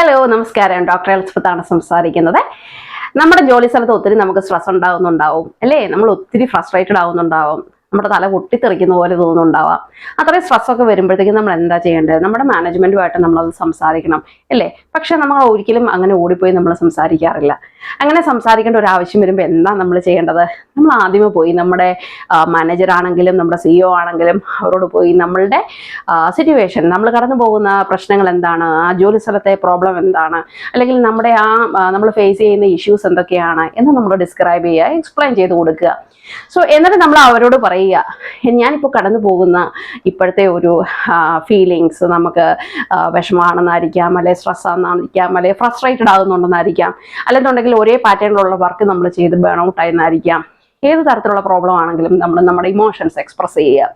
Hello നമസ്കാരം. Doctor എൽസ്പത്താണ് സംസാരിക്കുന്നത്. നമ്മുടെ ജോലി സ്ഥലത്ത് ഒത്തിരി നമുക്ക് സ്ട്രെസ് ഉണ്ടാകുന്നുണ്ടാവും അല്ലേ? നമ്മൾ ഒത്തിരി ഫ്രസ്ട്രേറ്റഡ് ആവുന്നുണ്ടാവും. നമ്മുടെ തല പൊട്ടിത്തെറിക്കുന്ന പോലെ തോന്നുന്നുണ്ടാവാം. അത്രയും സ്ട്രെസ്സൊക്കെ വരുമ്പോഴത്തേക്കും നമ്മൾ എന്താ ചെയ്യേണ്ടത്? നമ്മുടെ മാനേജ്മെന്റുമായിട്ട് നമ്മളത് സംസാരിക്കണം അല്ലേ? പക്ഷെ നമ്മൾ ഒരിക്കലും അങ്ങനെ ഓടിപ്പോയി നമ്മൾ സംസാരിക്കാറില്ല. അങ്ങനെ സംസാരിക്കേണ്ട ഒരു ആവശ്യം വരുമ്പോൾ എന്താ നമ്മൾ ചെയ്യേണ്ടത്? നമ്മൾ ആദ്യമേ പോയി നമ്മുടെ മാനേജർ ആണെങ്കിലും നമ്മുടെ സിഇഒ ആണെങ്കിലും അവരോട് പോയി നമ്മളുടെ സിറ്റുവേഷൻ നമ്മൾ കടന്നു പോകുന്ന പ്രശ്നങ്ങൾ എന്താണ്? ആ ജോലി സ്ഥലത്തെ പ്രോബ്ലം എന്താണ്? അല്ലെങ്കിൽ നമ്മുടെ ആ നമ്മൾ ഫേസ് ചെയ്യുന്ന ഇഷ്യൂസ് എന്തൊക്കെയാണ്? എന്ന് നമ്മൾ ഡിസ്ക്രൈബ് ചെയ്യുക എക്സ്പ്ലെയിൻ ചെയ്ത് കൊടുക്കുക. സോ എന്നിട്ട് നമ്മൾ അവരോട് പറയുക. ഞാനിപ്പോൾ കടന്നു പോകുന്ന ഇപ്പോഴത്തെ ഒരു ഫീലിങ്സ് നമുക്ക് വിഷമാണെന്നായിരിക്കാം അല്ലെ സ്ട്രെസ് ആണെന്നായിരിക്കാം അല്ലെ ഫ്രസ്ട്രേറ്റഡ് ആകുന്നുണ്ടെന്നായിരിക്കാം അല്ലെന്നുണ്ടെങ്കിൽ ഒരേ പാറ്റേണിലുള്ള വർക്ക് നമ്മൾ ചെയ്ത് ബേൺ ഔട്ട് ആയെന്നായിരിക്കാം. ഏത് തരത്തിലുള്ള പ്രോബ്ലം ആണെങ്കിലും നമ്മൾ നമ്മുടെ ഇമോഷൻസ് എക്സ്പ്രസ് ചെയ്യുക.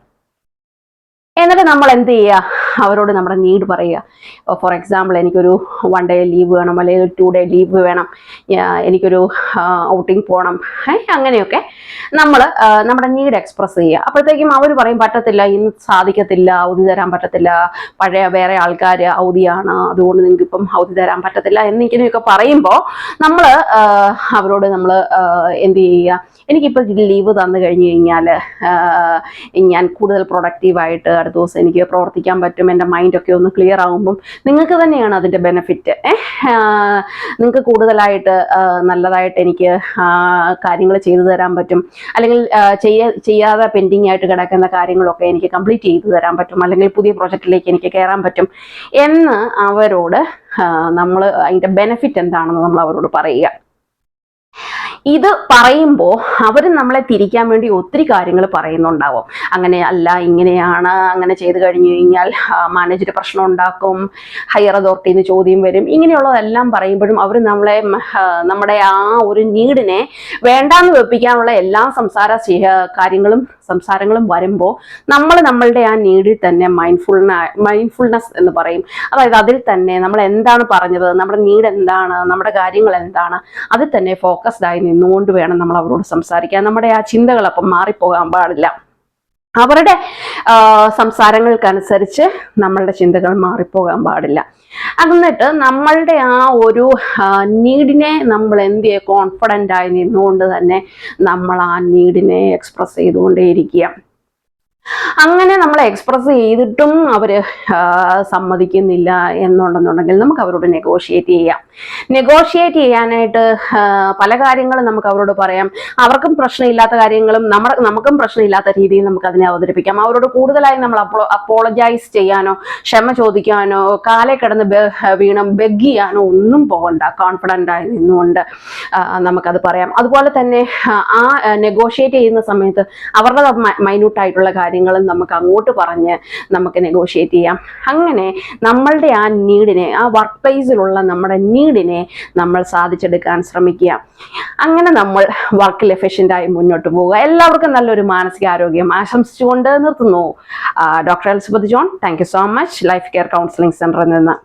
എന്നിട്ട് നമ്മൾ എന്ത് ചെയ്യുക? അവരോട് നമ്മുടെ നീഡ് പറയുക. ഫോർ എക്സാമ്പിൾ എനിക്കൊരു വൺ ഡേ ലീവ് വേണം അല്ലെങ്കിൽ ടു ഡേ ലീവ് വേണം. എനിക്കൊരു ഔട്ടിങ് പോകണം അങ്ങനെയൊക്കെ നമ്മൾ നമ്മുടെ നീഡ് എക്സ്പ്രസ് ചെയ്യുക. അപ്പോഴത്തേക്കും അവർ പറയും പറ്റത്തില്ല ഇന്ന് സാധിക്കത്തില്ല അവധി തരാൻ പറ്റത്തില്ല. പഴയ വേറെ ആൾക്കാർ അവധിയാണ്. അതുകൊണ്ട് നിങ്ങൾക്ക് ഇപ്പം അവധി തരാൻ പറ്റത്തില്ല. എന്നിങ്ങനെയൊക്കെ പറയുമ്പോൾ നമ്മൾ അവരോട് നമ്മൾ എന്ത് ചെയ്യുക? എനിക്കിപ്പോൾ ലീവ് തന്നു കഴിഞ്ഞു കഴിഞ്ഞാൽ ഞാൻ കൂടുതൽ പ്രൊഡക്റ്റീവായിട്ട് അടുത്ത ദിവസം എനിക്ക് പ്രവർത്തിക്കാൻ പറ്റും. എന്റെ മൈൻഡൊക്കെ ഒന്ന് ക്ലിയർ ആകുമ്പം നിങ്ങൾക്ക് തന്നെയാണ് അതിന്റെ ബെനിഫിറ്റ് നിങ്ങൾക്ക് കൂടുതലായിട്ട് നല്ലതായിട്ട് എനിക്ക് കാര്യങ്ങൾ ചെയ്തു തരാൻ പറ്റും. അല്ലെങ്കിൽ ചെയ്യാതെ പെൻഡിങ് ആയിട്ട് കിടക്കുന്ന കാര്യങ്ങളൊക്കെ എനിക്ക് കംപ്ലീറ്റ് ചെയ്തു തരാൻ പറ്റും. അല്ലെങ്കിൽ പുതിയ പ്രോജക്റ്റിലേക്ക് എനിക്ക് കയറാൻ പറ്റും. എന്ന് അവരോട് നമ്മൾ അതിന്റെ ബെനിഫിറ്റ് എന്താണെന്ന് നമ്മൾ അവരോട് പറയുക. ഇത് പറയുമ്പോൾ അവർ നമ്മളെ തിരിക്കാൻ വേണ്ടി ഒത്തിരി കാര്യങ്ങൾ പറയുന്നുണ്ടാവും. അങ്ങനെ അല്ല ഇങ്ങനെയാണ് അങ്ങനെ ചെയ്ത് കഴിഞ്ഞു കഴിഞ്ഞാൽ മാനേജർ പ്രശ്നം ഉണ്ടാക്കും ഹയർ അതോറിറ്റിയിൽ നിന്ന് ചോദ്യം വരും. ഇങ്ങനെയുള്ളതെല്ലാം പറയുമ്പോഴും അവർ നമ്മളെ നമ്മുടെ ആ ഒരു നീഡിനെ വേണ്ടാന്ന് വെപ്പിക്കാനുള്ള എല്ലാ സംസാര കാര്യങ്ങളും സംസാരങ്ങളും വരുമ്പോൾ നമ്മൾ നമ്മളുടെ ആ നീഡിൽ തന്നെ മൈൻഡ്ഫുൾന മൈൻഡ്ഫുൾനെസ് എന്ന് പറയും. അതായത് അതിൽ തന്നെ നമ്മൾ എന്താണ് പറഞ്ഞത് നമ്മുടെ നീഡ് എന്താണ് നമ്മുടെ കാര്യങ്ങൾ എന്താണ് അതിൽ തന്നെ ഫോക്കസ്ഡ് ആയി നിന്നുകൊണ്ട് വേണം നമ്മൾ അവരോട് സംസാരിക്കാൻ. നമ്മുടെ ആ ചിന്തകൾ അപ്പം മാറിപ്പോകാൻ പാടില്ല. അവരുടെ സംസാരങ്ങൾക്കനുസരിച്ച് നമ്മളുടെ ചിന്തകൾ മാറിപ്പോകാൻ പാടില്ല. എന്നിട്ട് നമ്മളുടെ ആ ഒരു നീഡിനെ നമ്മൾ എന്ത് ചെയ്യുക കോൺഫിഡന്റ് ആയി നിന്നുകൊണ്ട് തന്നെ നമ്മൾ ആ നീഡിനെ എക്സ്പ്രസ് ചെയ്തുകൊണ്ടേയിരിക്കുക. അങ്ങനെ നമ്മൾ എക്സ്പ്രസ് ചെയ്തിട്ടും അവർ സമ്മതിക്കുന്നില്ല എന്നുണ്ടെന്നുണ്ടെങ്കിൽ നമുക്ക് അവരോട് നെഗോഷിയേറ്റ് ചെയ്യാം. നെഗോഷിയേറ്റ് ചെയ്യാനായിട്ട് പല കാര്യങ്ങളും നമുക്ക് അവരോട് പറയാം. അവർക്കും പ്രശ്നമില്ലാത്ത കാര്യങ്ങളും നമ്മുടെ നമുക്കും പ്രശ്നമില്ലാത്ത രീതിയിൽ നമുക്ക് അതിനെ അവതരിപ്പിക്കാം. അവരോട് കൂടുതലായി നമ്മൾ അപ്പോ അപ്പോളജൈസ് ചെയ്യാനോ ക്ഷമ ചോദിക്കാനോ കാലെ കിടന്ന് വീണം ബെഗ് ചെയ്യാനോ ഒന്നും പോകണ്ട. കോൺഫിഡന്റ് ആയി നിന്നുകൊണ്ട് നമുക്കത് പറയാം. അതുപോലെ തന്നെ ആ, നെഗോഷിയേറ്റ് ചെയ്യുന്ന സമയത്ത് അവരുടെ മൈന്യൂട്ട് ആയിട്ടുള്ള കാര്യങ്ങളും നമുക്ക് അങ്ങോട്ട് പറഞ്ഞ് നമുക്ക് നെഗോഷിയേറ്റ് ചെയ്യാം. അങ്ങനെ നമ്മളുടെ ആ നീഡിനെ ആ വർക്ക് പ്ലേസിലുള്ള നമ്മുടെ നീഡിനെ നമ്മൾ സാധിച്ചെടുക്കാൻ ശ്രമിക്കുക. അങ്ങനെ നമ്മൾ വർക്കിൽ എഫിഷ്യന്റായി മുന്നോട്ട് പോവുക. എല്ലാവർക്കും നല്ലൊരു മാനസികാരോഗ്യം ആശംസിച്ചുകൊണ്ട് നിർത്തുന്നു. Doctor Elizabeth John thank so much life care counselling സെന്ററിൽ നിന്ന്.